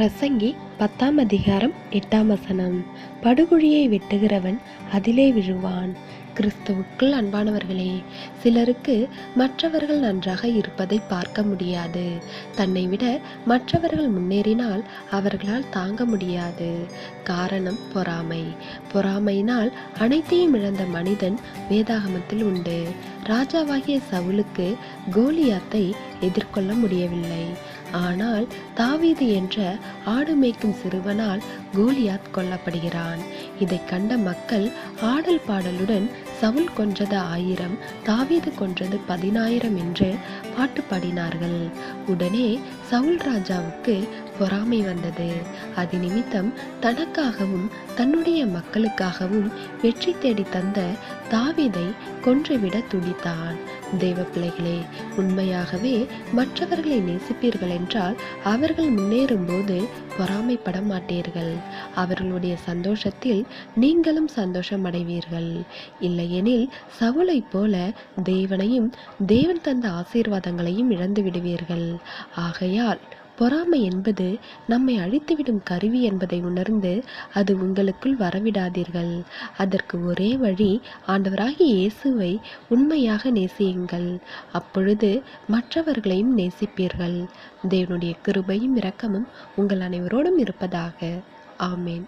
பிரசங்கி பத்தாம் அதிகாரம் எட்டாம் வசனம். படுகுழியை வெட்டுகிறவன் அதிலே விழுவான். கிறிஸ்துவுக்குள் அன்பானவர்களே சிலருக்கு மற்றவர்கள் நன்றாக இருப்பதை பார்க்க முடியாது. தன்னை விட மற்றவர்கள் முன்னேறினால் அவர்களால் தாங்க முடியாது. காரணம் பொறாமை. பொறாமையினால் அனைத்தையும் இழந்த மனிதன் வேதாகமத்தில் உண்டு. ராஜாவாகிய சவுலுக்கு கோலியாத்தை எதிர்கொள்ள முடியவில்லை. ஆனால் தாவீது என்ற ஆடு மேய்க்கும் சிறுவனால் கோலியாத் கொல்லப்படுகிறான். இதைக் கண்ட மக்கள் ஆடல் பாடலுடன் சவுல் கொன்றது ஆயிரம் தாவீது கொன்றது பதினாயிரம் என்று பாட்டு பாடினார்கள். உடனே சவுல் ராஜாவுக்கு பொறாமை வந்தது. அது நிமித்தம் தனக்காகவும் தன்னுடைய மக்களுக்காகவும் வெற்றி தேடி தந்த தாவீதை கொன்றுவிட துடித்தான். தெய்வ பிள்ளைகளே உண்மையாகவே மற்றவர்களை நேசிப்பீர்கள் என்றால் அவர்கள் முன்னேறும் போது பொறாமைப்பட மாட்டீர்கள். அவர்களுடைய சந்தோஷத்தில் நீங்களும் சந்தோஷம் அடைவீர்கள். இல்லையெனில் சவுளைப் போல தேவனையும் தேவன் தந்த ஆசீர்வாதங்களையும் இழந்து விடுவீர்கள். ஆகையால் பொறாமை என்பது நம்மை அழித்துவிடும் கருவி என்பதை உணர்ந்து அது உங்களுக்குள் வரவிடாதீர்கள். அதற்கு ஒரே வழி ஆண்டவராகிய இயேசுவை உண்மையாக நேசியுங்கள். அப்பொழுது மற்றவர்களையும் நேசிப்பீர்கள். தேவனுடைய கிருபையும் இரக்கமும் உங்கள் அனைவரோடும் இருப்பதாக. ஆமேன்.